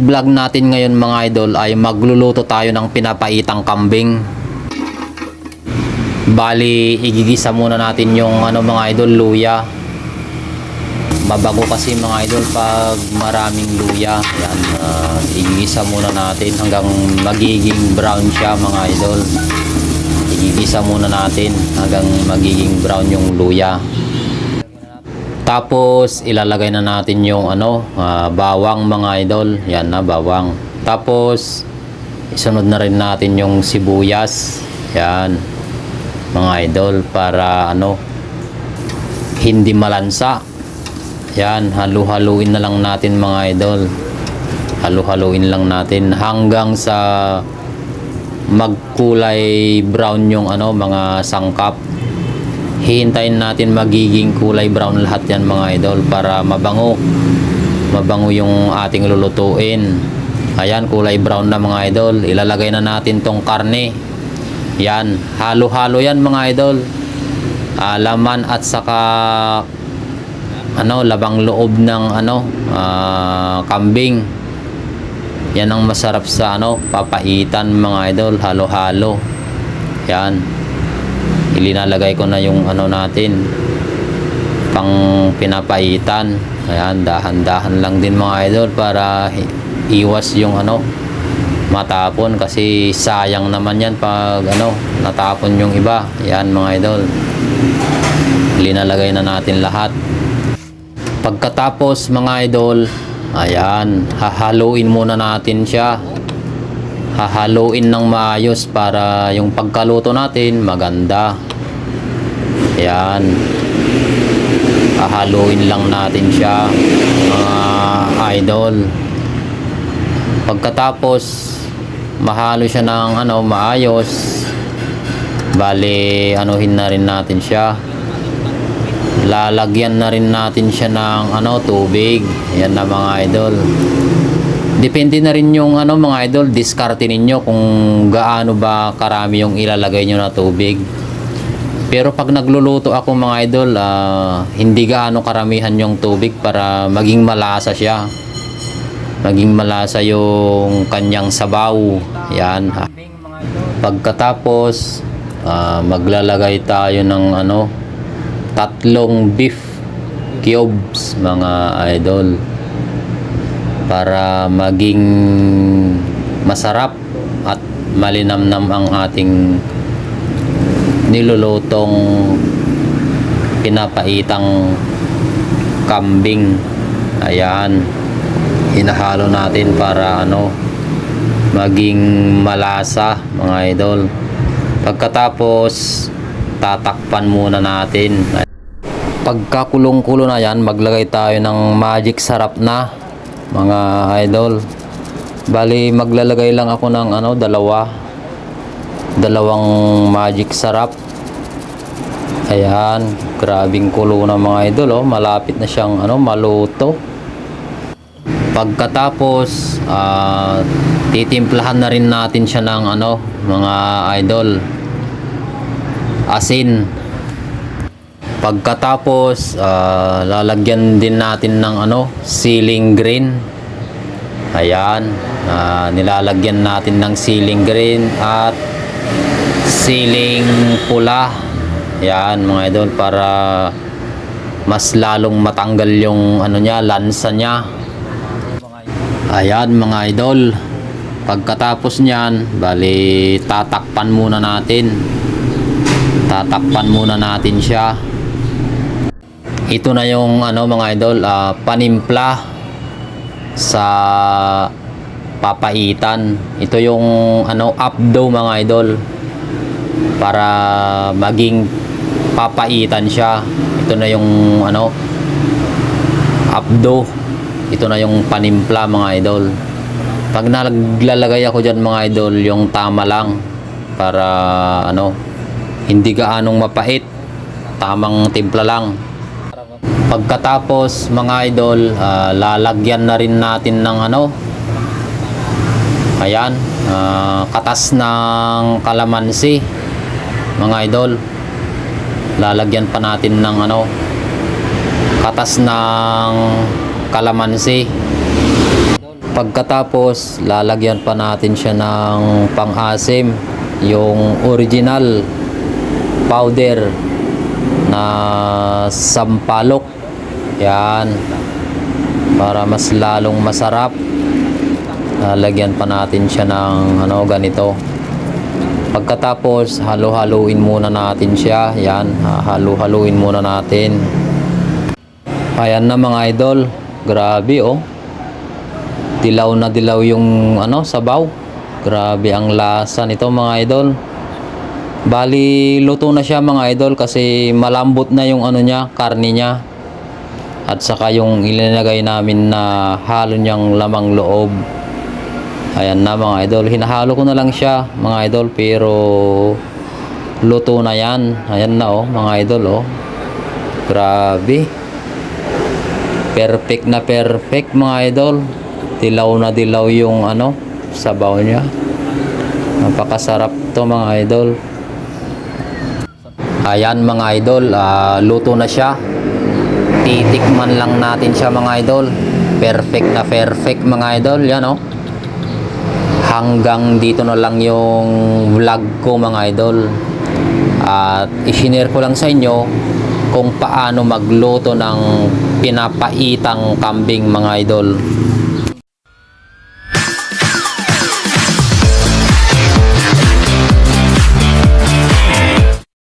Vlog natin ngayon mga idol ay magluluto tayo ng pinapaitang kambing. Bali, igigisa muna natin yung ano mga idol, luya. Mabago kasi mga idol pag maraming luya. Yan, ah, igigisa muna natin hanggang magiging brown siya mga idol. Igigisa muna natin hanggang magiging brown yung luya. Tapos ilalagay na natin yung ano, ah, bawang mga idol. Yan na bawang. Tapos isunod na rin natin yung sibuyas. Yan. Mga idol para ano hindi malansa. Yan, halu-haluin na lang natin mga idol. Halu-haluin lang natin hanggang sa magkulay brown yung ano mga sangkap hihintayin natin magiging kulay brown lahat yan mga idol para mabango. Mabango yung ating lulutuin. Ayan kulay brown na mga idol. Ilalagay na natin tong karne. Yan halo halo yan mga idol. Ah, laman at saka ano labang loob ng ano ah, kambing. Yan ang masarap sa ano papaitan mga idol. Halo halo yan ilinalagay ko na yung ano natin pang pinapaitan. Ayan dahan-dahan lang din mga idol para iwas yung ano matapon kasi sayang naman yan pag ano natapon yung iba. Yan mga idol linalagay na natin lahat. Pagkatapos mga idol ayan hahaluin muna natin siya hahaluin ng maayos para yung pagkaluto natin maganda. Yan. Hahaluin lang natin siya mga idol. Pagkatapos mahalo siya ng ano maayos. Bali anuhin na rin natin siya. Lalagyan na rin natin siya ng ano tubig. Yan na mga idol. Depende na rin yung ano mga idol, diskarte ninyo kung gaano ba karami yung ilalagay nyo na tubig. Pero pag nagluluto ako mga idol, ah, hindi gaano karamihan yung tubig para maging malasa siya. Maging malasa yung kanyang sabaw. Yan. Pagkatapos, ah, maglalagay tayo ng ano, tatlong beef cubes mga idol para maging masarap at malinamnam ang ating nilulutong pinapaitang kambing. Ayan. Hinahalo natin para ano maging malasa mga idol. Pagkatapos tatakpan muna natin. Pagkakulong-kulo na yan maglagay tayo ng magic sarap na mga idol. Bali maglalagay lang ako ng ano dalawa. Dalawang magic sarap. Ayan. Grabing kulo na mga idol oh. Malapit na siyang ano maluto. Pagkatapos ah, titimplahan na rin natin siya ng ano mga idol. Asin Pagkatapos, ah, lalagyan din natin ng ano, ceiling green. Ayan, ah, nilalagyan natin ng ceiling green at ceiling pula. Ayan mga idol para mas lalong matanggal yung ano niya, lansa niya. Ayan mga idol. Pagkatapos niyan, bali tatakpan muna natin. Tatakpan muna natin siya ito na yung ano mga idol ah, panimpla sa papaitan. Ito yung ano updo mga idol para maging papaitan siya. Ito na yung ano updo. Ito na yung panimpla mga idol. Pag naglalagay ako dyan mga idol yung tama lang para ano hindi gaanong mapait. Tamang timpla lang Pagkatapos mga idol, ah, lalagyan na rin natin ng ano. Ayan, ah, katas ng kalamansi. Mga idol. Lalagyan pa natin ng ano. Katas ng kalamansi. Pagkatapos, lalagyan pa natin siya ng pang-asim, yung original powder na sampalok. Yan. Para mas lalong masarap. Lalagyan pa natin siya ng ano ganito. Pagkatapos, halo-haluin muna natin siya. Yan, halo-haluin muna natin. Ayan na mga idol. Grabe oh. Dilaw na dilaw yung ano, sabaw. Grabe ang lasa nito mga idol. Bali, luto na siya mga idol kasi malambot na yung ano niya, karne niya. At saka yung ilinagay namin na halo niyang lamang loob. Ayan na mga idol. Hinahalo ko na lang siya mga idol pero luto na yan. Ayan na oh mga idol oh. Grabe. Perfect na perfect mga idol. Dilaw na dilaw yung ano, sabaw niya. Napakasarap to mga idol. Ayan mga idol, ah, luto na siya. Titikman lang natin siya mga idol. Perfect na perfect mga idol, yan oh. Hanggang dito na lang yung vlog ko mga idol. At isinare ko lang sa inyo kung paano magluto ng pinapaitang kambing mga idol.